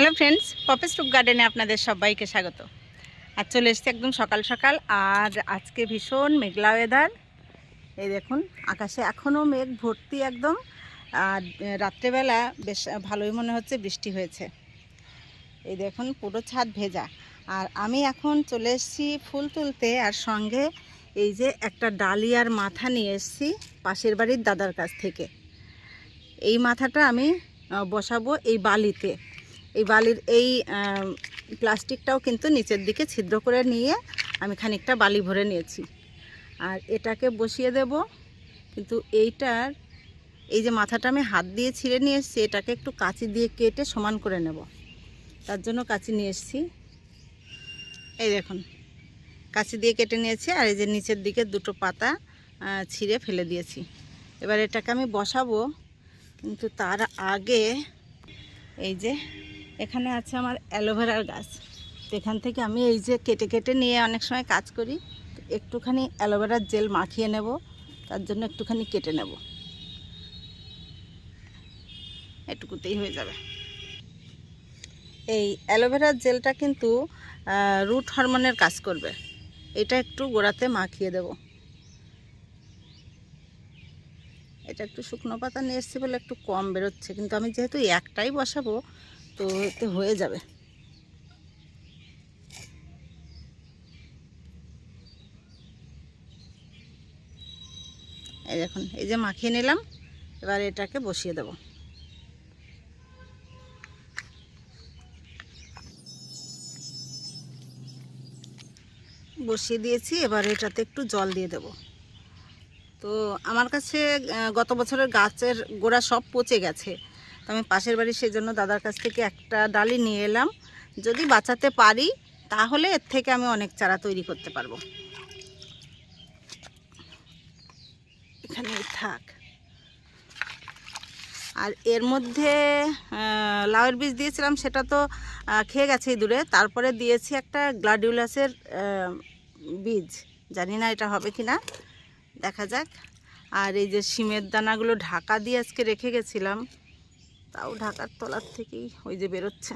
Hello friends পপেস রুপ গার্ডেনে আপনাদের সবাইকে স্বাগত। আর চলে এসছে একদম সকাল সকাল, আর আজকে ভীষণ মেঘলা ওয়েদার এই দেখুন, আকাশে এখনও মেঘ ভর্তি একদম, আর রাত্রেবেলা বেশ ভালোই মনে হচ্ছে বৃষ্টি হয়েছে। এই দেখুন, পুরো ছাদ ভেজা। আর আমি এখন চলে এসেছি ফুল তুলতে, আর সঙ্গে এই যে একটা ডালিয়ার মাথা নিয়ে এসেছি পাশের বাড়ির দাদার কাছ থেকে। এই মাথাটা আমি বসাবো এই বালিতে। এই বালির এই প্লাস্টিকটাও কিন্তু নিচের দিকে ছিদ্র করে নিয়ে আমি খানিকটা বালি ভরে নিয়েছি। আর এটাকে বসিয়ে দেব, কিন্তু এইটার, এই যে মাথাটা আমি হাত দিয়ে ছিঁড়ে নিয়ে এসেছি, এটাকে একটু কাঁচি দিয়ে কেটে সমান করে নেব। তার জন্য কাঁচি নিয়ে এসেছি। এই দেখুন, কাঁচি দিয়ে কেটে নিয়েছি, আর এই যে নিচের দিকে দুটো পাতা ছিঁড়ে ফেলে দিয়েছি। এবার এটাকে আমি বসাবো, কিন্তু তার আগে এই যে এখানে আছে আমার অ্যালোভেরার গাছ। তো এখান থেকে আমি এই যে কেটে কেটে নিয়ে অনেক সময় কাজ করি, একটুখানি অ্যালোভেরার জেল মাখিয়ে নেব, তার জন্য একটুখানি কেটে নেব। এটুকুতেই হয়ে যাবে। এই অ্যালোভেরার জেলটা কিন্তু রুট হরমোনের কাজ করবে। এটা একটু গোড়াতে মাখিয়ে দেব। এটা একটু শুকনো পাতা নিয়ে এসেছি বলে একটু কম বেরোচ্ছে, কিন্তু আমি যেহেতু একটাই বসাবো তো হয়ে যাবে। এই দেখুন, এই যে মাখিয়ে নিলাম, এবার এটাকে বসিয়ে দেব। বসিয়ে দিয়েছি, এবার এটাতে একটু জল দিয়ে দেব। তো আমার কাছে গত বছরের গাছের গোড়া সব পচে গেছে। তো আমি পাশের বাড়ি সেই জন্য দাদার কাছ থেকে একটা ডালি নিয়ে এলাম। যদি বাঁচাতে পারি, তাহলে এর থেকে আমি অনেক চারা তৈরি করতে পারব। এখানে থাক। আর এর মধ্যে লাউয়ের বীজ দিয়েছিলাম, সেটা তো খেয়ে গেছে দূরে। তারপরে দিয়েছি একটা গ্লাডিউলাসের বীজ। জানি না এটা হবে কি না দেখা যাক। আর এই যে শিমের দানাগুলো ঢাকা দিয়ে আজকে রেখে গেছিলাম। তাও ঢাকার তলার থেকেই ওই যে বেরোচ্ছে।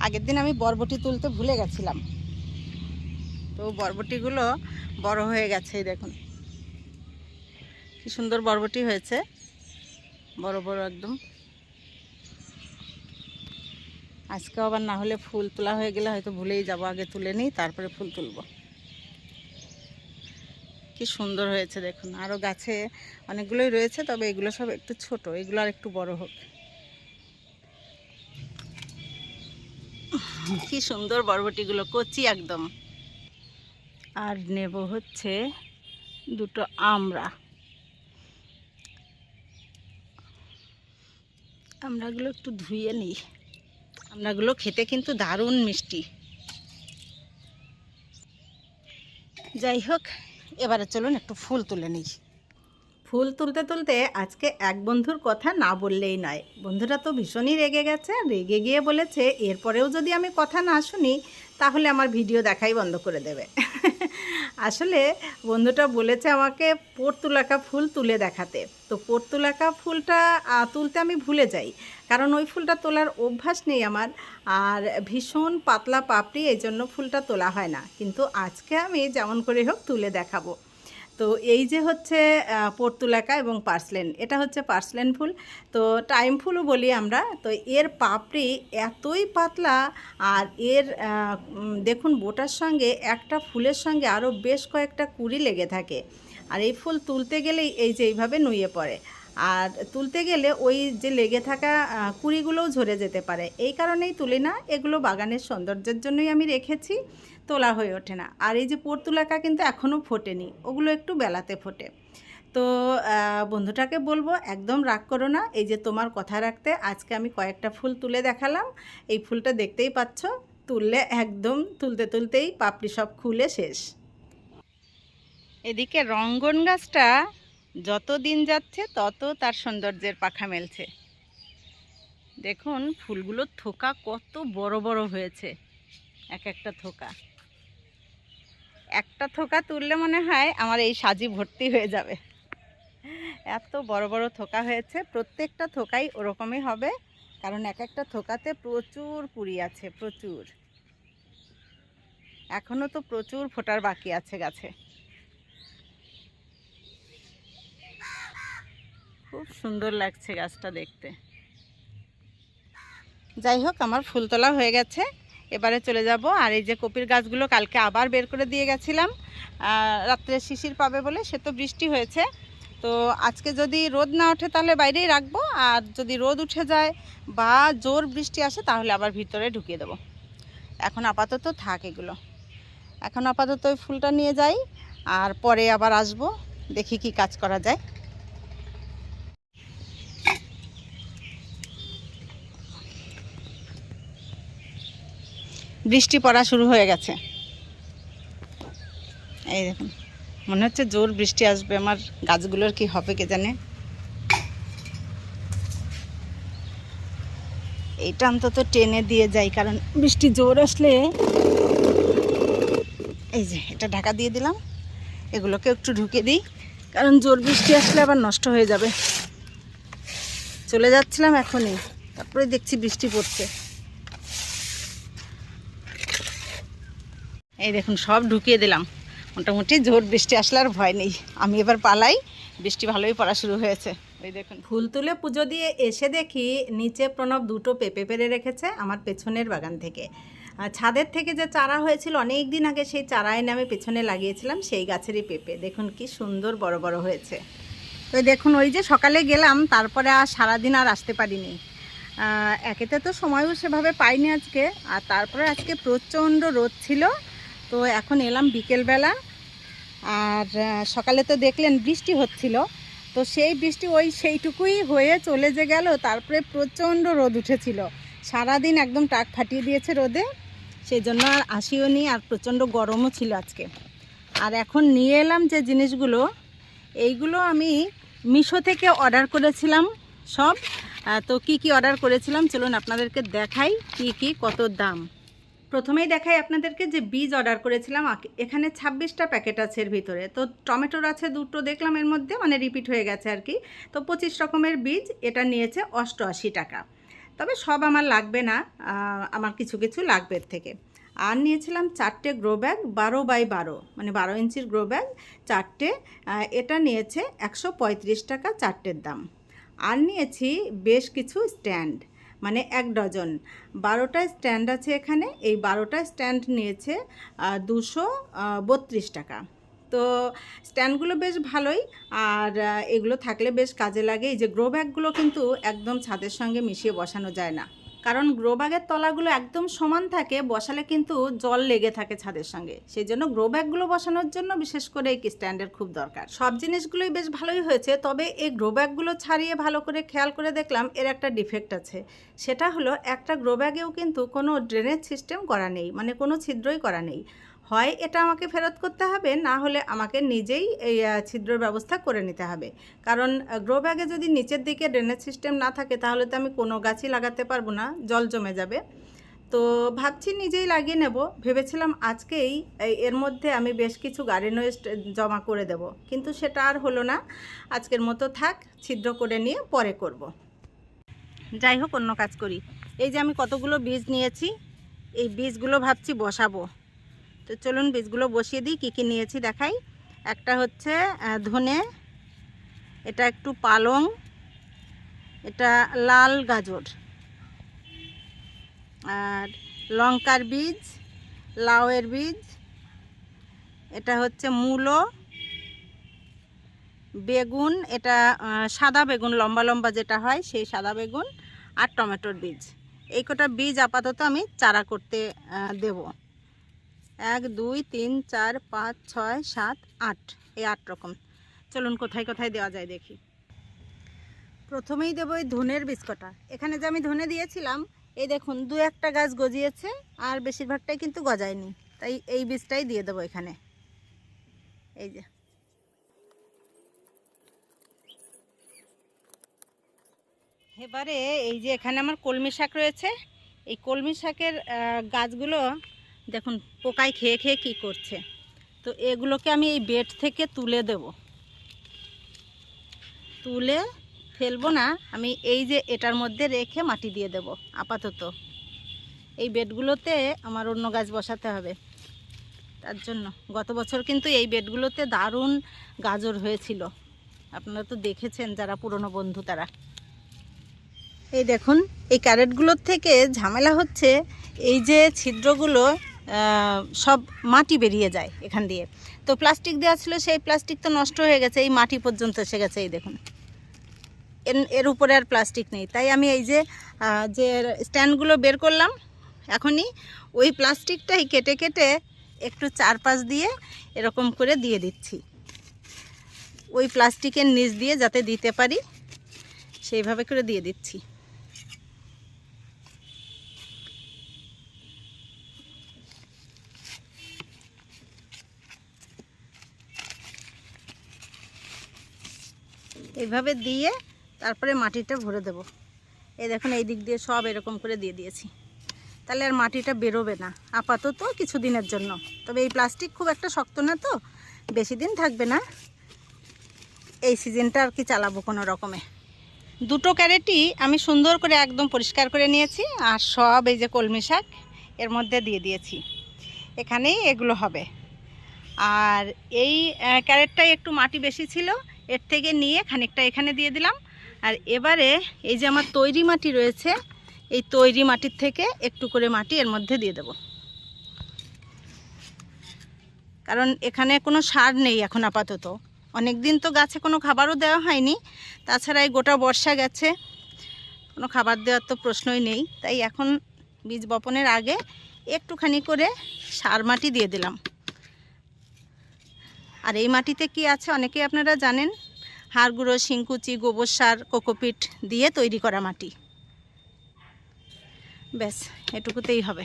আগের দিন আমি বরবটি তুলতে ভুলে গেছিলাম। তো বরবটিগুলো বড় হয়ে গেছে দেখুন। কি সুন্দর বরবটি হয়েছে। বড় বড় একদম। আজকে আবার না হলে ফুল তোলা হয়ে গেলে হয়তো ভুলেই যাব। আগে তুলে নিই, তারপরে ফুল তুলবো। কি সুন্দর হয়েছে, দেখুন। আরও গাছে অনেকগুলোই রয়েছে, তবে এগুলো সব একটু ছোট। এগুলো আর একটু বড় হোক। কি সুন্দর বরবটিগুলো, কচি একদম। আর নেব হচ্ছে দুটো আমড়া। আমড়াগুলো একটু ধুয়ে নিই। আমড়াগুলো খেতে কিন্তু দারুণ মিষ্টি। যাই হোক, এবারে চলুন একটু ফুল তুলে নিই। ফুল তুলতে তুলতে আজকে এক বন্ধুর কথা না বললেই নয়। বন্ধুরা তো ভীষণই রেগে গেছে, রেগে গিয়ে বলেছে, এরপরেও যদি আমি কথা না শুনি, তাহলে আমার ভিডিও দেখাই বন্ধ করে দেবে। আসলে বন্ধুটা বলেছে আমাকে পর্তুলাকা ফুল তুলে দেখাতে। তো পর্তুলাকা ফুলটা তুলতে আমি ভুলে যাই, কারণ ওই ফুলটা তোলার অভ্যাস নেই আমার, আর ভীষণ পাতলা পাপড়ি এই জন্য ফুলটা তোলা হয় না। কিন্তু আজকে আমি যেমন করে হোক তুলে দেখাবো। তো এই যে হচ্ছে পর্তুলাকা এবং পার্সলেন, এটা হচ্ছে পার্সলেন ফুল। তো টাইম ফুলও বলি আমরা, তো এর পাপড়ি এতই পাতলা আর এর দেখুন বোটার সঙ্গে একটা ফুলের সঙ্গে আরও বেশ কয়েকটা কুড়ি লেগে থাকে। আর এই ফুল তুলতে গেলেই এই যে এইভাবে নুয়ে পড়ে। আর তুলতে গেলে ওই যে লেগে থাকা কুড়িগুলোও ঝরে যেতে পারে। এই কারণেই তুলি না এগুলো বাগানের সৌন্দর্যের জন্যই আমি রেখেছি, তোলা হয়ে ওঠে না। আর এই যে পর্তুলাকা কিন্তু এখনও ফোটেনি, ওগুলো একটু বেলাতে ফোটে। তো বন্ধুটাকে বলব, একদম রাগ করো না, এই যে তোমার কথা রাখতে আজকে আমি কয়েকটা ফুল তুলে দেখালাম। এই ফুলটা দেখতেই পাচ্ছ, তুললে একদম তুলতে তুলতেই পাপড়ি সব খুলে শেষ। এদিকে রঙ্গন গাছটা যত দিন যাচ্ছে, তত তার সৌন্দর্যের পাখা মেলছে। দেখুন ফুলগুলোর থোকা কত বড় বড় হয়েছে। এক একটা থোকা। একটা থোকা তুললে মনে হয় আমার এই সাজি ভর্তি হয়ে যাবে। এত বড় বড় থোকা হয়েছে, প্রত্যেকটা থোকাই ওরকমই হবে, কারণ এক একটা থোকাতে প্রচুর কুড়ি আছে, প্রচুর। এখনও তো প্রচুর ফোটার বাকি আছে গাছে। খুব সুন্দর লাগছে গাছটা দেখতে। যাই হোক, আমার ফুল তোলা হয়ে গেছে। এবারে চলে যাব। আর এই যে কপির গাছগুলো কালকে আবার বের করে দিয়ে গেছিলাম রাত্রে শিশির পাবে বলে, সে তো বৃষ্টি হয়েছে। তো আজকে যদি রোদ না ওঠে তাহলে বাইরেই রাখব। আর যদি রোদ উঠে যায় বা জোর বৃষ্টি আসে, তাহলে আবার ভিতরে ঢুকিয়ে দেবো। এখন আপাতত থাক এগুলো। এখন আপাতত ওই ফুলটা নিয়ে যাই, আর পরে আবার আসব, দেখি কি কাজ করা যায়। বৃষ্টি পড়া শুরু হয়ে গেছে। এই দেখুন, মনে হচ্ছে জোর বৃষ্টি আসবে। আমার গাছগুলোর কি হবে কে জানে? এইটা অন্তত টেনে দিয়ে যাই, কারণ বৃষ্টি জোর আসলে এই যে, এটা ঢাকা দিয়ে দিলাম। এগুলোকে একটু ঢুকে দিই, কারণ জোর বৃষ্টি আসলে আবার নষ্ট হয়ে যাবে। চলে যাচ্ছিলাম এখনই, তারপরে দেখছি বৃষ্টি পড়ছে। দেখুন, সব ঢুকিয়ে দিলাম। মোটামুটি জোর বৃষ্টি আসলে আর ভয় নেই। আমি এবার পালাই, বৃষ্টি ভালোই পড়া শুরু হয়েছে। ওই দেখুন। ফুল তুলে পুজো দিয়ে এসে দেখি নিচে প্রণব দুটো পেঁপে পেরে রেখেছে আমার পেছনের বাগান থেকে। ছাদের থেকে যে চারা হয়েছিল, অনেক দিন আগে সেই চারা এনে আমি পেছনে লাগিয়েছিলাম, সেই গাছেরই পেঁপে। দেখুন কি সুন্দর বড় বড় হয়েছে। তো দেখুন, ওই যে সকালে গেলাম, তারপরে আর সারাদিন আর আসতে পারিনি। একেতে তো সময়ও সেভাবে পাইনি আজকে, আর তারপরে আজকে প্রচণ্ড রোদ ছিল। তো এখন এলাম বিকেলবেলা। আর সকালে তো দেখলেন বৃষ্টি হচ্ছিল। তো সেই বৃষ্টি ওই সেইটুকুই হয়ে চলে যে গেল, তারপরে প্রচণ্ড রোদ উঠেছিল। সারাদিন একদম টাক ফাটিয়ে দিয়েছে রোদে সেই জন্য আর আসিও নি, আর প্রচণ্ড গরমও ছিল আজকে। আর এখন নিয়ে এলাম যে জিনিসগুলো, এইগুলো আমি মিশো থেকে অর্ডার করেছিলাম সব। তো কি কি অর্ডার করেছিলাম, চলুন আপনাদেরকে দেখাই কি কি, কত দাম। প্রথমেই দেখাই আপনাদেরকে যে বীজ অর্ডার করেছিলাম এখানে ছাব্বিশটা প্যাকেট আছে এর ভিতরে। তো টমেটোর আছে দুটো দেখলাম এর মধ্যে মানে রিপিট হয়ে গেছে আর কি। তো পঁচিশ রকমের বীজ, এটা নিয়েছে অষ্টআশি টাকা। তবে সব আমার লাগবে না আমার কিছু কিছু লাগবে থেকে। আর নিয়েছিলাম চারটে গ্রো ব্যাগ বারো বাই বারো মানে বারো ইঞ্চির গ্রো ব্যাগ চারটে এটা নিয়েছে একশো পঁয়ত্রিশ টাকা চারটের দাম। আর নিয়েছি বেশ কিছু স্ট্যান্ড মানে এক ডজন। বারোটা স্ট্যান্ড আছে এখানে, এই বারোটা স্ট্যান্ড নিয়েছে দুশো বত্রিশ টাকা। তো স্ট্যান্ডগুলো বেশ ভালোই, আর এগুলো থাকলে বেশ কাজে লাগে। এই যে গ্রো ব্যাগগুলো কিন্তু একদম ছাদের সঙ্গে মিশিয়ে বসানো যায় না। কারণ গ্রোব্যাগের তলাগুলো একদম সমান থাকে, বসালে কিন্তু জল লেগে থাকে ছাদের সঙ্গে। সেই জন্য গ্রো ব্যাগগুলো বসানোর জন্য বিশেষ করে এই স্ট্যান্ডের খুব দরকার। সব জিনিসগুলোই বেশ ভালোই হয়েছে, তবে এই গ্রো ব্যাগগুলো ছাড়িয়ে ভালো করে খেয়াল করে দেখলাম এর একটা ডিফেক্ট আছে। সেটা হলো একটা গ্রোব্যাগেও কিন্তু কোনো ড্রেনেজ সিস্টেম করা নেই মানে কোনো ছিদ্রই করা নেই। হয় এটা আমাকে ফেরত করতে হবে, না হলে আমাকে নিজেই এই ছিদ্রের ব্যবস্থা করে নিতে হবে। কারণ গ্রো ব্যাগে যদি নিচের দিকে ড্রেনেজ সিস্টেম না থাকে, তাহলে তো আমি কোনো গাছই লাগাতে পারব না, জল জমে যাবে। তো ভাবছি নিজেই লাগিয়ে নেব। ভেবেছিলাম আজকেই এর মধ্যে আমি বেশ কিছু গার্ডেন ওয়েস্ট জমা করে দেব। কিন্তু সেটা আর হলো না। আজকের মতো থাক, ছিদ্র করে নিয়ে পরে করব। যাই হোক, অন্য কাজ করি। এই যে আমি কতগুলো বীজ নিয়েছি, এই বীজগুলো ভাবছি বসাবো। তো চলুন বীজগুলো বসিয়ে দিই, কী কী নিয়েছি দেখাই। একটা হচ্ছে ধনে, এটা একটু পালং, এটা লাল গাজর, আর লঙ্কার বীজ, লাউয়ের বীজ, এটা হচ্ছে মূলো, বেগুন, এটা সাদা বেগুন, লম্বা লম্বা যেটা হয় সেই সাদা বেগুন আর টমেটোর বীজ। এই কটা বীজ আপাতত আমি চারা করতে দেব। এক, দুই, তিন, চার, পাঁচ, ছয়, সাত, আট। এই আট রকম। চলুন কোথায় কোথায় দেওয়া যায় দেখি। প্রথমেই দেবো এই ধনের বীজ কটা এখানে যে আমি ধনে দিয়েছিলাম, এই দেখুন, দু একটা গাছ গজিয়েছে আর বেশিরভাগটাই কিন্তু গজায়নি। তাই এই বীজটাই দিয়ে দেবো এখানে। এই যে। এবারে এই যে এখানে আমার কলমি শাক রয়েছে, এই কলমি শাকের গাছগুলো দেখুন, পোকায় খেয়ে খেয়ে কি করছে? তো এগুলোকে আমি এই বেড থেকে তুলে দেব। তুলে ফেলব না, আমি এই যে এটার মধ্যে রেখে মাটি দিয়ে দেব, আপাতত। এই বেডগুলোতে আমার অন্য গাছ বসাতে হবে। তার জন্য, গত বছর কিন্তু এই বেডগুলোতে দারুণ গাজর হয়েছিল। আপনারা তো দেখেছেন যারা পুরনো বন্ধু তারা। এই দেখুন, এই ক্যারেটগুলোর থেকে ঝামেলা হচ্ছে, এই যে ছিদ্রগুলো সব মাটি বেরিয়ে যায় এখান দিয়ে। তো প্লাস্টিক দেওয়া ছিল, সেই প্লাস্টিক তো নষ্ট হয়ে গেছে, এই মাটি পর্যন্ত এসে গেছে, এই দেখুন। এর- উপরে আর প্লাস্টিক নেই। তাই আমি এই যে যে স্ট্যান্ডগুলো বের করলাম, এখনই ওই প্লাস্টিকটাই কেটে কেটে একটু চারপাশ দিয়ে এরকম করে দিয়ে দিচ্ছি। ওই প্লাস্টিকের নিচ দিয়ে যাতে দিতে পারি, সেইভাবে করে দিয়ে দিচ্ছি। এইভাবে দিয়ে তারপরে মাটিটা ভরে দেব। এই দেখুন, এই দিক দিয়ে সব এরকম করে দিয়ে দিয়েছি। তাহলে আর মাটিটা বেরোবে না, আপাতত কিছু দিনের জন্য। তবে এই প্লাস্টিক খুব একটা শক্ত না তো, বেশি দিন থাকবে না। এই সিজনটা আর কি চালাবো কোনো রকমে। দুটো ক্যারেটই আমি সুন্দর করে একদম পরিষ্কার করে নিয়েছি, আর সব এই যে কলমি শাক এর মধ্যে দিয়ে দিয়েছি। এখানেই এগুলো হবে। আর এই ক্যারেটটাই একটু মাটি বেশি ছিল এর থেকে নিয়ে খানিকটা এখানে দিয়ে দিলাম। আর এবারে এই যে আমার তৈরি মাটি রয়েছে, এই তৈরি মাটির থেকে একটু করে মাটি এর মধ্যে দিয়ে দেব। কারণ এখানে কোনো সার নেই এখন আপাতত। অনেক দিন তো গাছে কোনো খাবারও দেওয়া হয়নি, তাছাড়া এই গোটা বর্ষা গেছে, কোনো খাবার দেওয়ার তো প্রশ্নই নেই। তাই এখন বীজ বপনের আগে একটুখানি করে সার মাটি দিয়ে দিলাম। আর এই মাটিতে কি আছে অনেকেই আপনারা জানেন? হাড় গুঁড়ো, শিংকুচি, গোবর সার, কোকোপিট দিয়ে তৈরি করা মাটি। ব্যাস, এটুকুতেই হবে।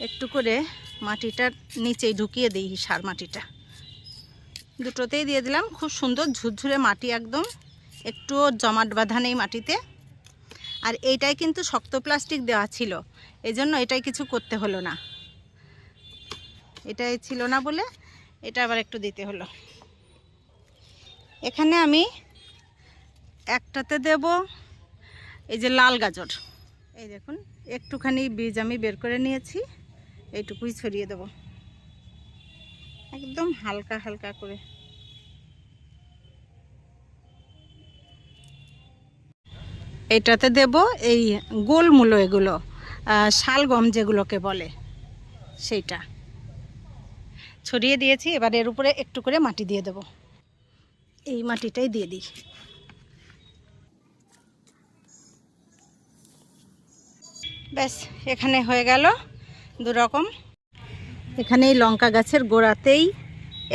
একটু করে মাটিটার নিচেই ঢুকিয়ে দিই সার মাটিটা। দুটোতেই দিয়ে দিলাম। খুব সুন্দর ঝুরঝুরে মাটি একদম। একটু জমাট বাঁধা নেই মাটিতে। আর এইটাই কিন্তু শক্ত প্লাস্টিক দেওয়া ছিল। এই জন্য এটাই কিছু করতে হলো না। এটাই ছিল না বলে এটা আবার একটু দিতে হলো। এখানে আমি একটাতে দেব এই যে লাল গাজর। এই দেখুন, একটুখানি বীজ আমি বের করে নিয়েছি, এইটুকুই ছড়িয়ে দেব। একদম হালকা হালকা করে। এটাতে দেব এই গোলমূলো এগুলো শালগম যেগুলোকে বলে, সেইটা। ছড়িয়ে দিয়েছি, এবার এর উপরে একটু করে মাটি দিয়ে দেব। এই মাটিটাই দিয়ে দিই। ব্যাস, এখানে হয়ে গেল দু রকম এখানে এই লঙ্কা গাছের গোড়াতেই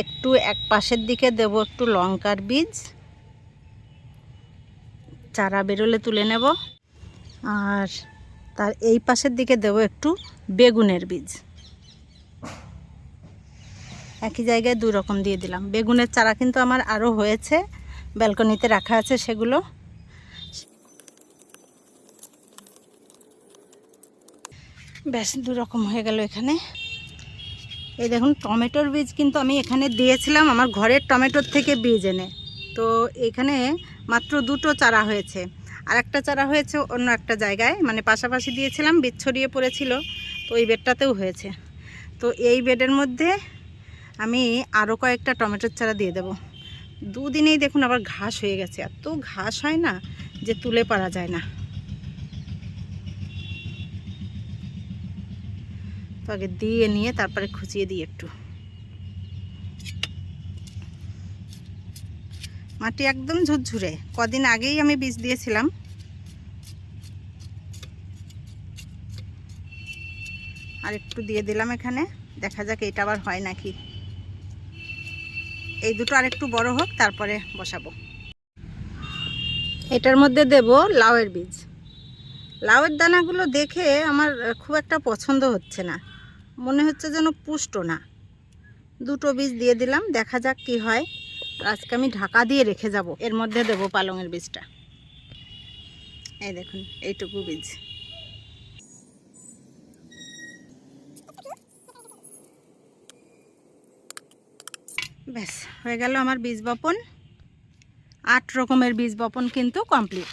একটু এক পাশের দিকে দেব একটু লঙ্কার বীজ। চারা বেরোলে তুলে নেব। আর তার এই পাশের দিকে দেব একটু বেগুনের বীজ। একই জায়গায় দুই রকম দিয়ে দিলাম। বেগুনের চারা কিন্তু আমার আরও হয়েছে, ব্যালকনিতে রাখা আছে সেগুলো। ব্যাস, দু রকম হয়ে গেল এখানে। এই দেখুন, টমেটোর বীজ কিন্তু আমি এখানে দিয়েছিলাম, আমার ঘরের টমেটোর থেকে বীজ এনে। তো এখানে মাত্র দুটো চারা হয়েছে। আর একটা চারা হয়েছে অন্য একটা জায়গায় মানে পাশাপাশি দিয়েছিলাম, বীজ ছড়িয়ে পড়েছিল, তো ওই বেডটাতেও হয়েছে। তো এই বেডের মধ্যে আমি আরও কয়েকটা টমেটোর চারা দিয়ে দেব। দুদিনেই দেখুন আবার ঘাস হয়ে গেছে। এত ঘাস হয় না যে তুলে পারা যায় না। তো আগে দিয়ে নিয়ে তারপরে খুঁচিয়ে দিই একটু। মাটি একদম ঝুরঝুরে। কদিন আগেই আমি বীজ দিয়েছিলাম। আর একটু দিয়ে দিলাম এখানে। দেখা যাক এটা আবার হয় নাকি। এই দুটো আর একটু বড় হোক, তারপরে বসাবো। এটার মধ্যে দেব লাউয়ের বীজ। লাউয়ের দানাগুলো দেখে আমার খুব একটা পছন্দ হচ্ছে না। মনে হচ্ছে যেন পুষ্ট না। দুটো বীজ দিয়ে দিলাম, দেখা যাক কি হয়। আজকে আমি ঢাকা দিয়ে রেখে যাব। এর মধ্যে দেব পালংয়ের বীজটা। এই দেখুন, এইটুকু বীজ। ব্যাস, হয়ে গেল আমার বীজ বপন। আট রকমের বীজ বপন কিন্তু কমপ্লিট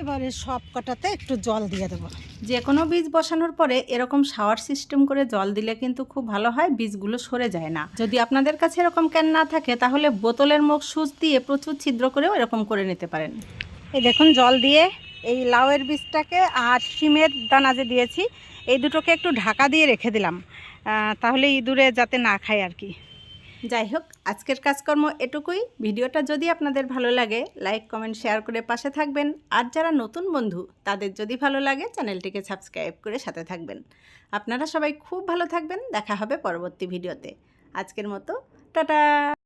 এবারে সব কটাতে একটু জল দিয়ে দেবো। যে কোনো বীজ বসানোর পরে এরকম শাওয়ার সিস্টেম করে জল দিলে কিন্তু খুব ভালো হয়, বীজগুলো সরে যায় না। যদি আপনাদের কাছে এরকম ক্যান না থাকে, তাহলে বোতলের মুখ সুচ দিয়ে প্রচুর ছিদ্র করেও এরকম করে নিতে পারেন। এই দেখুন, জল দিয়ে এই লাউয়ের বীজটাকে আর শিমের দানা যে দিয়েছি, এই দুটোকে একটু ঢাকা দিয়ে রেখে দিলাম। তাহলে ইঁদুরে যাতে না খায় আর কি। যাই হোক, আজকের কাজকর্ম এটুকুই। ভিডিওটা যদি আপনাদের ভালো লাগে, লাইক, কমেন্ট, শেয়ার করে পাশে থাকবেন। আর যারা নতুন বন্ধু, তাদের যদি ভালো লাগে, চ্যানেলটিকে সাবস্ক্রাইব করে সাথে থাকবেন। আপনারা সবাই খুব ভালো থাকবেন। দেখা হবে পরবর্তী ভিডিওতে। আজকের মতো, টাটা!